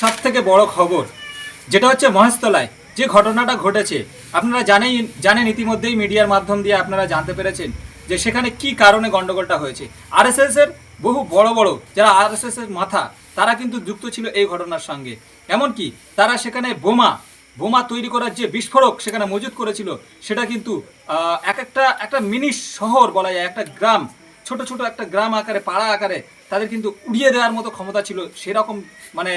সব থেকে বড় খবর, যেটা হচ্ছে মহেশতলায় যে ঘটনাটা ঘটেছে। আপনারা জানেই জানেন ইতিমধ্যেই মিডিয়ার মাধ্যম দিয়ে আপনারা জানতে পেরেছেন যে সেখানে কি কারণে গন্ডগোলটা হয়েছে। আরএসএস এর বহু বড় বড় যারা আরএসএস এর মাথা, তারা কিন্তু যুক্ত ছিল এই ঘটনার সঙ্গে। এমনকি তারা সেখানে বোমা বোমা তৈরি করার যে বিস্ফোরক সেখানে মজুত করেছিল, সেটা কিন্তু এক একটা একটা মিনি শহর বলা যায়, একটা গ্রাম, ছোট ছোট একটা গ্রাম আকারে, পাড়া আকারে তাদের কিন্তু উড়িয়ে দেওয়ার মতো ক্ষমতা ছিল। সেরকম মানে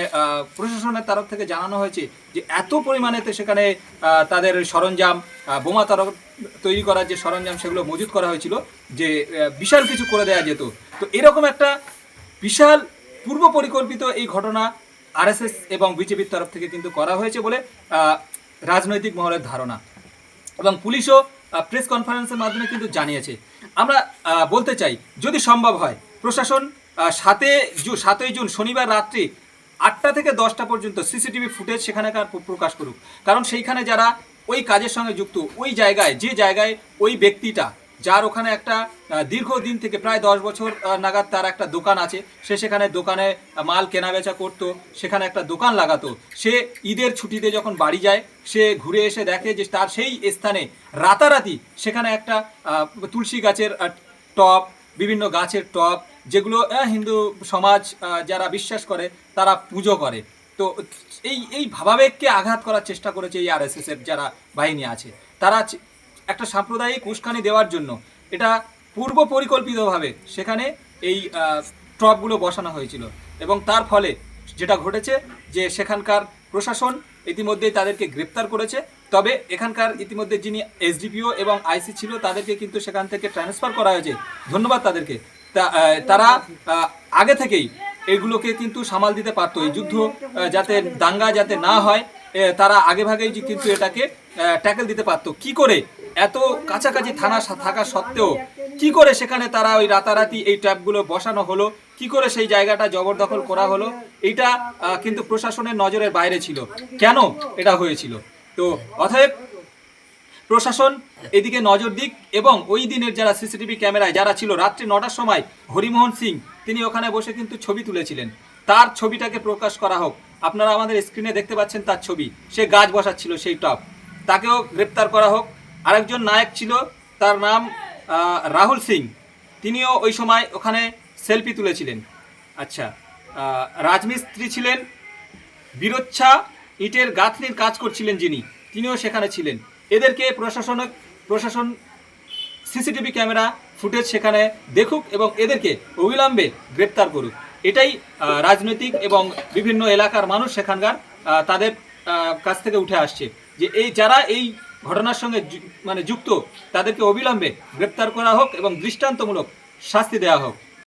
প্রশাসনের তরফ থেকে জানানো হয়েছে যে এত পরিমাণেতে সেখানে তাদের সরঞ্জাম বোমা তরফ তৈরি করার যে সরঞ্জাম সেগুলো মজুত করা হয়েছিল, যে বিশাল কিছু করে দেওয়া যেত। তো এরকম একটা বিশাল পূর্ব পরিকল্পিত এই ঘটনা আরএসএস এবং বিজেপির তরফ থেকে কিন্তু করা হয়েছে বলে রাজনৈতিক মহলের ধারণা। এবং পুলিশও প্রেস কনফারেন্সের মাধ্যমে কিন্তু জানিয়েছে। আমরা বলতে চাই, যদি সম্ভব হয়, প্রশাসন সাতে জু, সাতই জুন, শনিবার রাত্রি আটটা থেকে দশটা পর্যন্ত সিসিটিভি ফুটেজ সেখানেকার প্র- প্রকাশ করুক। কারণ সেইখানে যারা ওই কাজের সঙ্গে যুক্ত, ওই জায়গায়, যে জায়গায় ওই ব্যক্তিটা, যার ওখানে একটা দীর্ঘদিন থেকে প্রায় দশ বছর নাগাদ তার একটা দোকান আছে, সে সেখানে দোকানে মাল কেনাবেচা করতো, সেখানে একটা দোকান লাগাতো, সে ঈদের ছুটিতে যখন বাড়ি যায়, সে ঘুরে এসে দেখে যে তার সেই স্থানে রাতারাতি সেখানে একটা তুলসী গাছের টব বিভিন্ন গাছের টব, যেগুলো হিন্দু সমাজ যারা বিশ্বাস করে, তারা পুজো করে। তো এই এই ভাবাবেগকে আঘাত করার চেষ্টা করেছে এই আরএসএস এর যারা বাহিনী আছে। তারা একটা সাম্প্রদায়িক উস্কানি দেওয়ার জন্য, এটা পূর্ব পরিকল্পিতভাবে সেখানে এই ট্রপগুলো বসানো হয়েছিল। এবং তার ফলে যেটা ঘটেছে যে সেখানকার প্রশাসন ইতিমধ্যেই তাদেরকে গ্রেপ্তার করেছে তবে এখানকার ইতিমধ্যে যিনি এসডিপিও এবং আইসি ছিল, তাদেরকে কিন্তু সেখান থেকে ট্রান্সফার করা হয়েছে। ধন্যবাদ তাদেরকে। তারা আগে থেকেই এগুলোকে কিন্তু সামাল দিতে পারতো। এই যুদ্ধ যাতে দাঙ্গা যাতে না হয় তারা আগে ভাগেই যে কিন্তু এটাকে ট্যাকেল দিতে পারতো। কি করে? এত কাছাকাছি থানা থাকা সত্ত্বেও কি করে সেখানে তারা ওই রাতারাতি এই ট্যাপগুলো বসানো হলো? কি করে সেই জায়গাটা জবরদখল করা হলো? এটা কিন্তু প্রশাসনের নজরের বাইরে ছিল। কেন এটা হয়েছিল? তো অতএব প্রশাসন এদিকে নজর দিক এবং ওই দিনের যারা সিসিটিভি ক্যামেরায় যারা ছিল রাত্রি নটার সময় হরিমোহন সিং, তিনি ওখানে বসে কিন্তু ছবি তুলেছিলেন। তার ছবিটাকে প্রকাশ করা হোক। আপনারা আমাদের স্ক্রিনে দেখতে পাচ্ছেন তার ছবি। সে গাছ বসাচ্ছিল সেই টপ তাকেও গ্রেপ্তার করা হোক। আরেকজন নায়ক ছিল, তার নাম রাহুল সিং। তিনিও ওই সময় ওখানে সেলফি তুলেছিলেন। আচ্ছা রাজমিস্ত্রি ছিলেন বীরচ্ছা ইটের গাঁথনির কাজ করছিলেন যিনি, তিনিও সেখানে ছিলেন। এদেরকে প্রশাসন প্রশাসন সিসিটিভি ক্যামেরা ফুটেজ সেখানে দেখুক এবং এদেরকে অবিলম্বে গ্রেপ্তার করুক। এটাই রাজনৈতিক এবং বিভিন্ন এলাকার মানুষ সেখানকার তাদের কাছ থেকে উঠে আসছে যে এই যারা এই ঘটনার সঙ্গে মানে যুক্ত, তাদেরকে অবিলম্বে গ্রেপ্তার করা হোক এবং দৃষ্টান্তমূলক শাস্তি দেওয়া হোক।